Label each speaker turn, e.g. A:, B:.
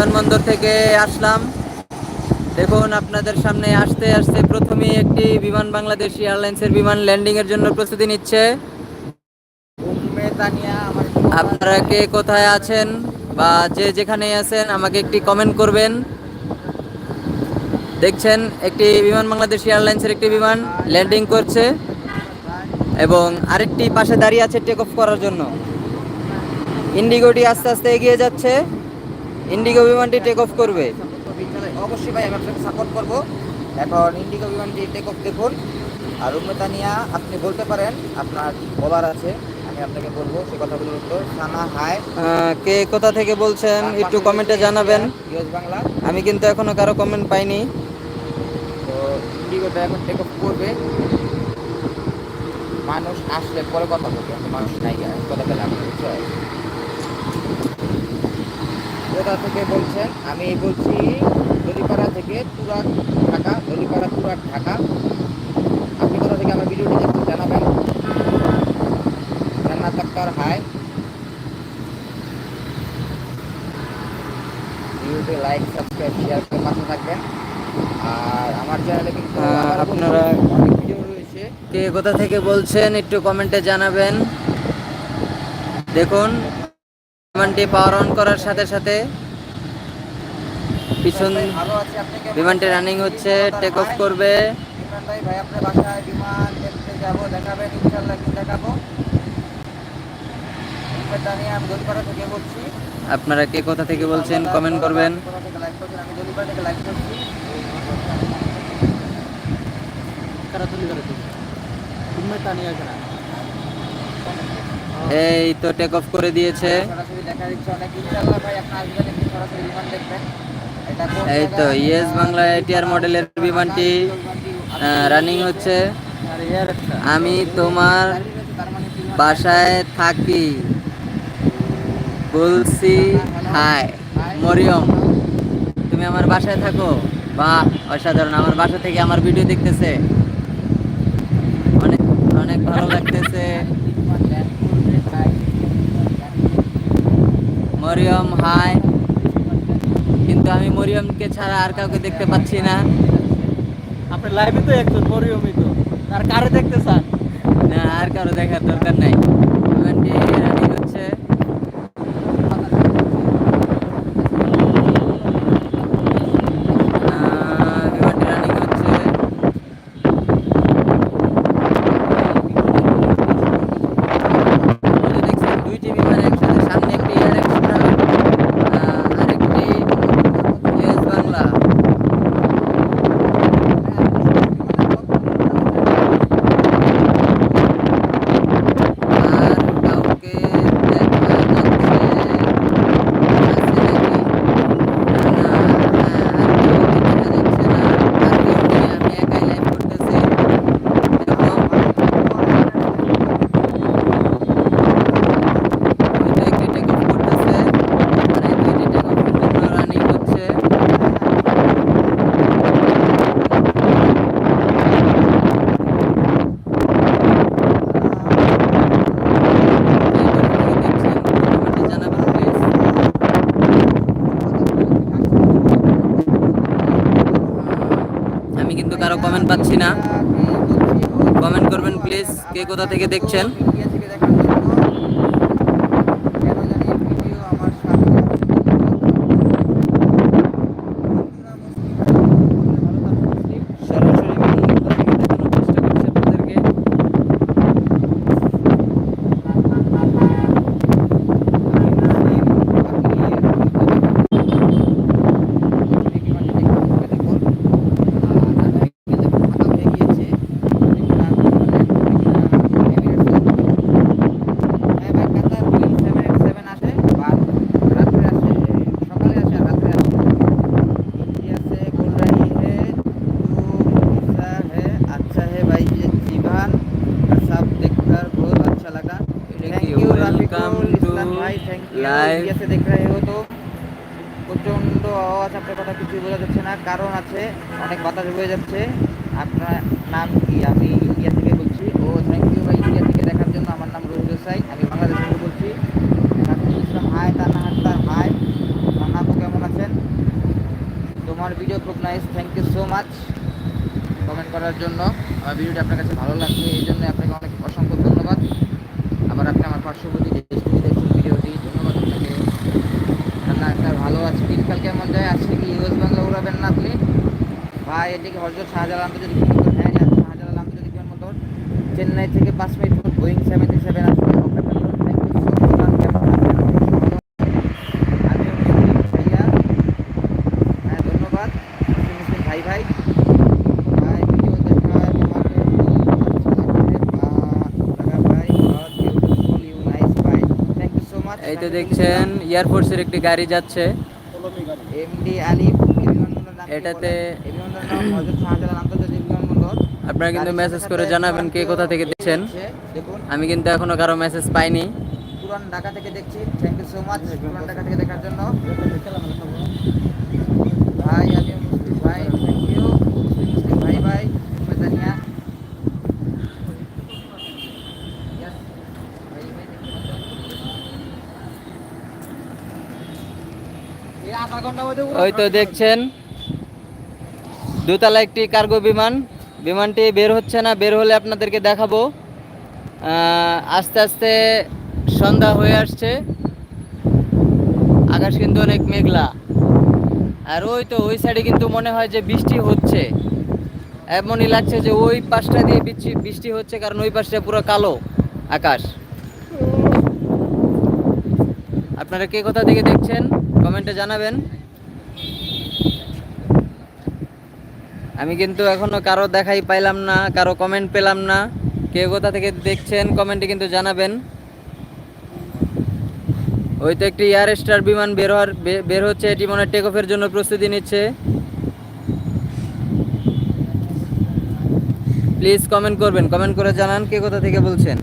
A: বিমানবন্দর থেকে আসলাম। দেখুন, আপনাদের সামনে আসতে আসতে প্রথমেই একটি বিমান বাংলাদেশ এয়ারলাইন্সের বিমান ল্যান্ডিং এর জন্য প্রস্তুতি নিচ্ছে। আপনারা কে কোথায় আছেন বা যে যেখানে আছেন, আমাকে একটি কমেন্ট করবেন। দেখছেন, একটি বিমান বাংলাদেশ এয়ারলাইন্সের একটি বিমান ল্যান্ডিং করছে এবং আরেকটি পাশে দাঁড়িয়ে আছে টেক অফ করার জন্য। ইন্ডিগোটি আস্তে আস্তে এগিয়ে যাচ্ছে। ইন্ডিগো বিমানটি টেক অফ করবে।
B: অবশ্যই ভাই আমি আপনাকে সাপোর্ট করব। এখন ইন্ডিগো বিমানটি টেক অফ দেখুন। আর উম্মে তানিয়া আপনি বলতে পারেন আপনার কি বলার আছে? আমি আপনাকে বলব সেই কথাগুলোর উত্তর। সানা হাই
A: কে কোথা থেকে বলছেন একটু কমেন্টে জানাবেন।
B: ইউএস বাংলা।
A: আমি কিন্তু এখনও কারও কমেন্ট পাইনি।
B: তো ইন্ডিগোটা এখন টেক অফ করবে। মানুষ আসলে পরে কথা বলবে মানুষ নাই কথা বুঝছ কোথা থেকে বলছেন আমি বলছি দলিপাড়া থেকে তুরাক ঢাকা দলিপাড়া তুরাক ঢাকা। আপনি কোথা থেকে আমার ভিডিওটি দেখতে জানাবেন? জান্নাত আক্তার হাই। ভিডিওতে লাইক সাবস্ক্রাইব শেয়ার করে পাশে থাকবেন। আর আমার চ্যানেলে কিন্তু
A: আহ, আপনারা-
B: অনেক ভিডিও রয়েছে।
A: কে কোথা থেকে বলছেন একটু কমেন্টে জানাবেন। দেখুন বিমানটি পাওয়ার অন করার সাথে সাথে পিছন বিমানটি রানিং হচ্ছে টেক অফ করবে।
B: আপনার কি
A: কোথা থেকে বলছেন কমেন্ট করবেন। এই তো টেক অফ করে দিয়েছে।
B: সরাসরি দেখা অনেক ইনশাল্লাহ ভাই আপনি আসবেন একদিন সরাসরি বিমান দেখবেন।
A: এই তো ইয়েস বাংলা এটিআর মডেলের বিমানটি রানিং হচ্ছে। আমি তোমার বাসায় থাকি। বলছি হাই মরিয়ম। তুমি আমার বাসায় থাকো? বাহ অসাধারণ। আমার বাসা থেকে আমার ভিডিও দেখতেছে। অনেক অনেক ভালো লাগতেছে
B: বিমান ল্যান্ড করবে, তাই
A: মরিয়ম হাই। কিন্তু আমি মরিয়মকে ছাড়া আর কাউকে দেখতে পাচ্ছি না।
C: আপনার লাইভে তো একজন মরিয়মই তো। আর কারে দেখতে চান?
A: না আর কারও দেখার দরকার নাই। রানিং হচ্ছে আহ, বিমানটি রানিং হচ্ছে এই যে দেখছেন দুইটি বিমান একসাথে সামনে একটি এয়ার এক্সট্রা আরেকটি ইউএস বাংলা আর কাউকে দেখা যাচ্ছে আছে নাকি? না, হ্যাঁ, আর কাউকে দেখা যাচ্ছে না। আর কেউ নেই, আমি একাই লাইভ করতেছি। এরকম দুইটা একটি take off করতেছে, আর এই দুইটি take off এর জন্য running হচ্ছে। কে কোথা থেকে দেখছেন, কমেন্টে জানাবেন please। আমি কিন্তু কারও কমেন্ট পাচ্ছি না। কমেন্ট করবেন প্লিজ কে কোথা থেকে দেখছেন?
B: ওয়েলকাম টু লাইভ তো প্রচণ্ড আওয়াজ আপনার কথা কিছু বোঝা যাচ্ছে না। কারণ আছে অনেক বাতাস বয়ে যাচ্ছে। আপনার নাম কি? আমি ইন্ডিয়া থেকে বলছি। ও থ্যাংক ইউ ভাই ইন্ডিয়া থেকে দেখার জন্য। আমার নাম রোহিত সাই আমি বাংলাদেশ থেকে বলছি। ইসলাম হাই তানা হাক্তার হাই আপু কেমন আছেন? তোমার ভিডিও খুব nice thank you so much comment করার জন্য। আমার ভিডিওটি আপনার কাছে ভালো লাগছে এই জন্য আপনাকে অনেক অসংখ্য ধন্যবাদ। পার্শ্ববর্তী দেশ থেকে ভিডিওটি ধন্যবাদ আপনাকে। রান্না একটা ভালো আছে। দিনকাল কেমন যায়, আজকে কি ইউএস বাংলা উড়াবেন না আপনি? ভাই, এদিকে হজরত শাহজালাল আন্তর্জাতিক বিমানবন্দর হ্যাঁ শাহজালাল আন্তর্জাতিক বিমানবন্দর চেন্নাই থেকে পাঁচ মিনিট বোয়িং সেভেন সেভেন আসবে অপেক্ষা করুন থ্যাংক ইউ সো মাচ কেমন আছেন অবশ্যই ভালো আমিও মুসলিম ভাইয়া হ্যাঁ ধন্যবাদ মুসলিম মুসলিম ভাই ভাই ভাই ভিডিও দেখায় তোমাকে আচ্ছা লাগছে বা লাগা ভাই বিউটিফুল ইউ নাইস ভাই থ্যাংক ইউ সো মাচ
A: এই তো দেখছেন এয়ারফোর্সের একটি গাড়ি যাচ্ছে।
B: এমডি আলিফ
A: এটাতে- আপনারা কিন্তু মেসেজ করে জানাবেন কে কোথা থেকে দেখছেন। আমি কিন্তু এখনও কারও মেসেজ পাইনি।
B: পুরান ঢাকা থেকে দেখছি। থ্যাংক ইউ সো মাচ পুরান ঢাকা থেকে দেখার জন্য। ভাই আমি মুসলিম ভাই থ্যাংক ইউ মুসলিম মুসলিম ভাই ভাই মেদানিয়া Yes, ভাই, ভাই,
C: এই আধা ঘণ্টার মধ্যে
A: ওই তো দেখছেন। দোতলা একটি কার্গো বিমান। বিমানটি বের হচ্ছে না, বের হলে আপনাদেরকে দেখাবো। আস্তে আস্তে সন্ধ্যা হয়ে আসছে। আকাশ কিন্তু অনেক মেঘলা। আর ওই তো ওই সাইডে কিন্তু মনে হয় যে বৃষ্টি হচ্ছে। এমনই লাগছে যে ওই পাশটা দিয়ে বৃষ্টি বৃষ্টি হচ্ছে, কারণ ওই পাশটা পুরো কালো আকাশ। আপনারা কে কোথা থেকে দেখছেন? কমেন্টে জানাবেন। আমি কিন্তু এখনও কারও দেখাই পাইলাম না, কারও কমেন্ট পেলাম না। কে কোথা থেকে দেখছেন কমেন্টে কিন্তু জানাবেন। ওই তো একটি এয়ার স্টার বিমান বের হওয়ার বের হচ্ছে, এটি মনে টেক অফের জন্য প্রস্তুতি নিচ্ছে। প্লিজ কমেন্ট করবেন কমেন্ট করে জানান কে কোথা থেকে বলছেন।